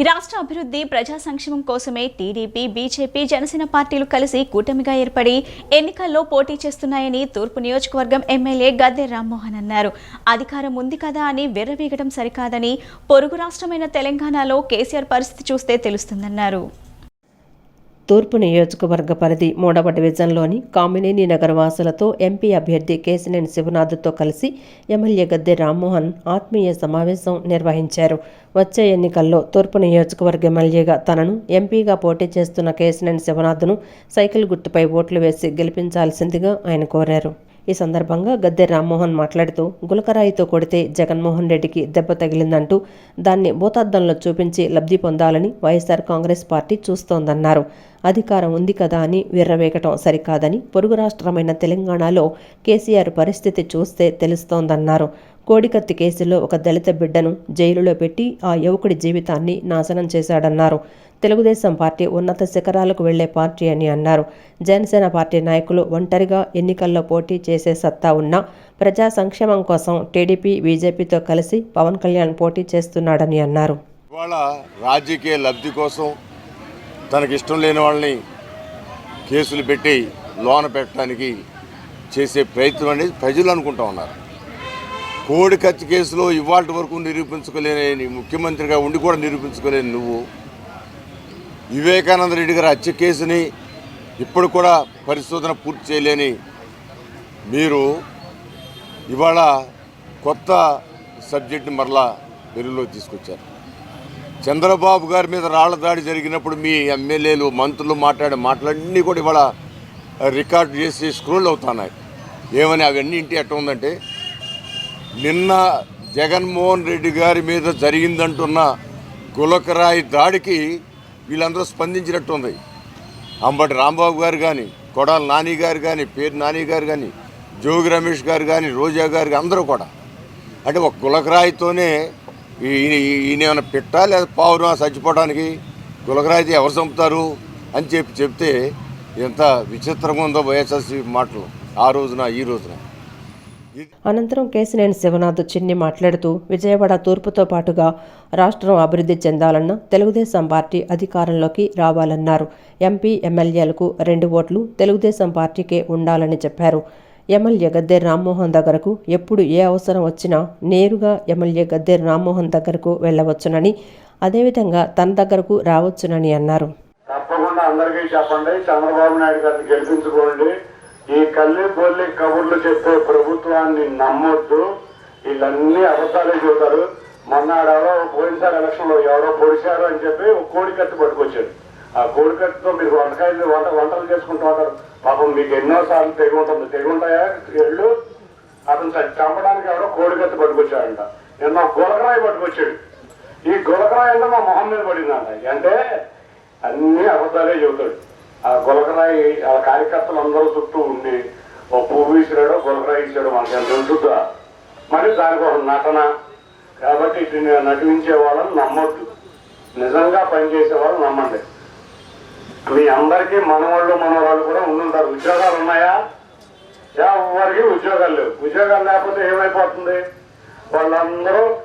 ఈ రాష్ట్ర అభివృద్ధి ప్రజా సంక్షేమం కోసమే టీడీపీ బీజేపీ జనసేన పార్టీలు కలిసి కూటమిగా ఏర్పడి ఎన్నికల్లో పోటీ చేస్తున్నాయని తూర్పు నియోజకవర్గం ఎమ్మెల్యే గద్దె రామ్మోహన్ అన్నారు. అధికారం ఉంది కదా అని విర్రవీగడం సరికాదని పొరుగు రాష్ట్రమైన తెలంగాణలో కేసీఆర్ పరిస్థితి చూస్తే తెలుస్తుందన్నారు. తూర్పు నియోజకవర్గ పరిధి మూడవ డివిజన్లోని కామినేని నగర వాసులతో ఎంపీ అభ్యర్థి కేసినేని శివనాథ్తో కలిసి ఎమ్మెల్యే గద్దె రామ్మోహన్ ఆత్మీయ సమావేశం నిర్వహించారు. వచ్చే ఎన్నికల్లో తూర్పు నియోజకవర్గ ఎమ్మెల్యేగా తనను ఎంపీగా పోటీ చేస్తున్న కేసినేని శివనాథ్ను సైకిల్ గుర్తుపై ఓట్లు వేసి గెలిపించాల్సిందిగా ఆయన కోరారు. ఈ సందర్భంగా గద్దె రామ్మోహన్ మాట్లాడుతూ గులకరాయితో కొడితే జగన్మోహన్ రెడ్డికి దెబ్బ తగిలిందంటూ దాన్ని భూతార్థంలో చూపించి లబ్ధి పొందాలని వైఎస్ఆర్ కాంగ్రెస్ పార్టీ చూస్తోందన్నారు. అధికారం ఉంది కదా అని విర్రవేగటం సరికాదని పొరుగు రాష్ట్రమైన తెలంగాణలో కేసీఆర్ పరిస్థితి చూస్తే తెలుస్తోందన్నారు. కోడికత్తి కేసులో ఒక దళిత బిడ్డను జైలులో పెట్టి ఆ యువకుడి జీవితాన్ని నాశనం చేశాడన్నారు. తెలుగుదేశం పార్టీ ఉన్నత శిఖరాలకు వెళ్ళే పార్టీ అని అన్నారు. జనసేన పార్టీ నాయకులు ఒంటరిగా ఎన్నికల్లో పోటీ చేసే సత్తా ఉన్నా ప్రజా సంక్షేమం కోసం టీడీపీ బీజేపీతో కలిసి పవన్ కళ్యాణ్ పోటీ చేస్తున్నాడని అన్నారు. ఇవాళ రాజకీయ లబ్ధి కోసం తనకి ఇష్టం లేని వాళ్ళని కేసులు పెట్టి లోన పెట్టడానికి చేసే ప్రయత్నం అనేది ప్రజలు అనుకుంటా ఉన్నారు. కోడి ఖర్చు కేసులో ఇవాళ వరకు నిరూపించుకోలేని ముఖ్యమంత్రిగా ఉండి కూడా నిరూపించుకోలేని నువ్వు. వివేకానంద రెడ్డి గారి హత్య కేసుని ఇప్పుడు కూడా పరిశోధన పూర్తి చేయలేని మీరు ఇవాళ కొత్త సబ్జెక్ట్ని మరలా వెలుగులో తీసుకొచ్చారు. చంద్రబాబు గారి మీద రాళ్ళ దాడి జరిగినప్పుడు మీ ఎమ్మెల్యేలు మంత్రులు మాట్లాడే మాటలన్నీ కూడా ఇవాళ రికార్డ్ చేసి స్క్రోల్ అవుతున్నాయి. ఏమని అవన్నీ ఇంటి ఎట్ట ఉందంటే నిన్న జగన్మోహన్ రెడ్డి గారి మీద జరిగిందంటున్న గులకరాయి దాడికి వీళ్ళందరూ స్పందించినట్టుంది. అంబటి రాంబాబు గారు కానీ కొడాల నాని గారు కానీ పేరు నాని గారు కానీ జోగి రమేష్ గారు కానీ రోజా గారు కానీ అందరూ కూడా. అంటే ఒక గులకరాయితోనే ఈయన ఈయన ఏమైనా పెట్టా లేదా పావురం చచ్చిపోవడానికి గులకరాయితే ఎవరు చంపుతారు? అని చెప్పి చెప్తే ఎంత విచిత్రంగా ఉందో వైఎస్ఆర్సీ మాటలు ఆ రోజున ఈ రోజున. అనంతరం కేసినేని శివనాథ్ చిన్ని మాట్లాడుతూ విజయవాడ తూర్పుతో పాటుగా రాష్ట్రం అభివృద్ధి చెందాలన్న తెలుగుదేశం పార్టీ అధికారంలోకి రావాలన్నారు. ఎంపీ ఎమ్మెల్యేలకు రెండు ఓట్లు తెలుగుదేశం పార్టీకే ఉండాలని చెప్పారు. ఎమ్మెల్యే గద్దె రామ్మోహన్ దగ్గరకు ఎప్పుడు ఏ అవసరం వచ్చినా నేరుగా ఎమ్మెల్యే గద్దె రామ్మోహన్ దగ్గరకు వెళ్ళవచ్చునని అదేవిధంగా తన దగ్గరకు రావచ్చునని అన్నారు. తప్పకుండా అందరికీ చెప్పండి. చంద్రబాబు నాయుడు గారిని గెలిపించుకోండి. ఈ కల్లి బొల్లి కబుర్లు చెప్పే ప్రభుత్వాన్ని నమ్మొద్దు. వీళ్ళన్నీ అబద్ధాలే చెబుతారు. మొన్నాడెవరో పోయినసారి ఎలక్షన్లో ఎవరో పొడిచారు అని చెప్పి ఒక కోడికట్టు పట్టుకొచ్చాడు. ఆ కోడికట్టుతో మీరు వంటకాయలు వంట వంటలు చేసుకుంటూ ఉంటారు. పాపం మీకు ఎన్నో సార్లు తెగి ఉంటుంది. తెగి ఉంటాయా? ఎళ్ళు. అతను చంపడానికి ఎవరో కోడికట్టు పట్టుకొచ్చాడంట. నిన్న గులకరాయి పట్టుకొచ్చాడు. ఈ గులకరాయి అంటే మా మొహం మీద పడిందంట. అంటే అన్ని అబద్ధాలే చెబుతాడు. ఆ గులకరాయి ఆ కార్యకర్తలు అందరూ చుట్టూ ఉండి ఓ పువ్వు ఇసిరాడో గులకరాయి ఇచ్చాడు మనకి ఎంత ఉంటుందా మరి దానికి ఒక నటన. కాబట్టి ఇటు నటించే వాళ్ళని నమ్మొద్దు. నిజంగా పనిచేసే వాళ్ళు నమ్మండి. మీ అందరికీ మనవాళ్ళు మనవాళ్ళు కూడా ఉండుంటారు. ఉద్యోగాలు ఉన్నాయా? ఎవరికి ఉద్యోగాలు లేవు. ఉద్యోగాలు లేకపోతే ఏమైపోతుంది? వాళ్ళందరూ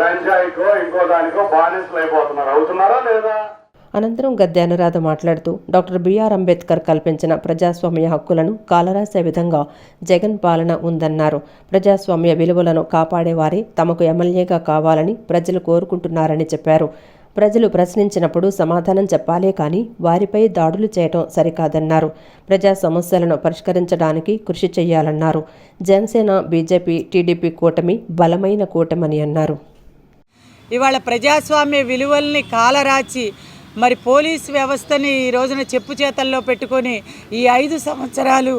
గంజాయికో ఇంకో దానికో బానిసలు అయిపోతున్నారు అవుతున్నారా లేదా? అనంతరం గద్దె అనురాధ మాట్లాడుతూ డాక్టర్ బిఆర్ అంబేద్కర్ కల్పించిన ప్రజాస్వామ్య హక్కులను కాలరాసే విధంగా జగన్ పాలన ఉందన్నారు. ప్రజాస్వామ్య విలువలను కాపాడేవారే తమకు ఎమ్మెల్యేగా కావాలని ప్రజలు కోరుకుంటున్నారని చెప్పారు. ప్రజలు ప్రశ్నించినప్పుడు సమాధానం చెప్పాలే కానీ వారిపై దాడులు చేయటం సరికాదన్నారు. ప్రజా సమస్యలను పరిష్కరించడానికి కృషి చేయాలన్నారు. జనసేన బీజేపీ టీడీపీ కూటమి బలమైన కూటమని అన్నారు. ఇవాళ ప్రజాస్వామ్య విలువల్ని కాలరాచి మరి పోలీస్ వ్యవస్థని ఈ రోజున చెప్పు చేతల్లో పెట్టుకొని ఈ ఐదు సంవత్సరాలు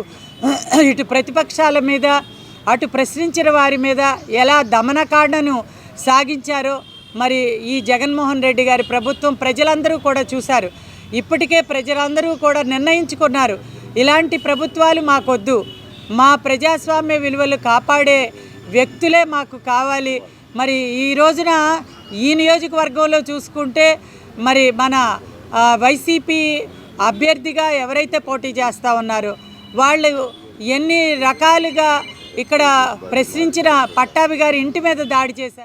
ఇటు ప్రతిపక్షాల మీద అటు ప్రశ్నించిన వారి మీద ఎలా దమనకాండను సాగించారో మరి ఈ జగన్మోహన్ రెడ్డి గారి ప్రభుత్వం ప్రజలందరూ కూడా చూశారు. ఇప్పటికే ప్రజలందరూ కూడా నిర్ణయించుకున్నారు. ఇలాంటి ప్రభుత్వాలు మాకొద్దు. మా ప్రజాస్వామ్య విలువలు కాపాడే వ్యక్తులే మాకు కావాలి. మరి ఈ రోజున ఈ నియోజకవర్గంలో చూసుకుంటే మరి మన వైసీపీ అభ్యర్థిగా ఎవరైతే పోటీ చేస్తూ ఉన్నారో వాళ్ళు ఎన్ని రకాలుగా ఇక్కడ ప్రశ్నించిన పట్టాభి గారి ఇంటి మీద దాడి చేశారు?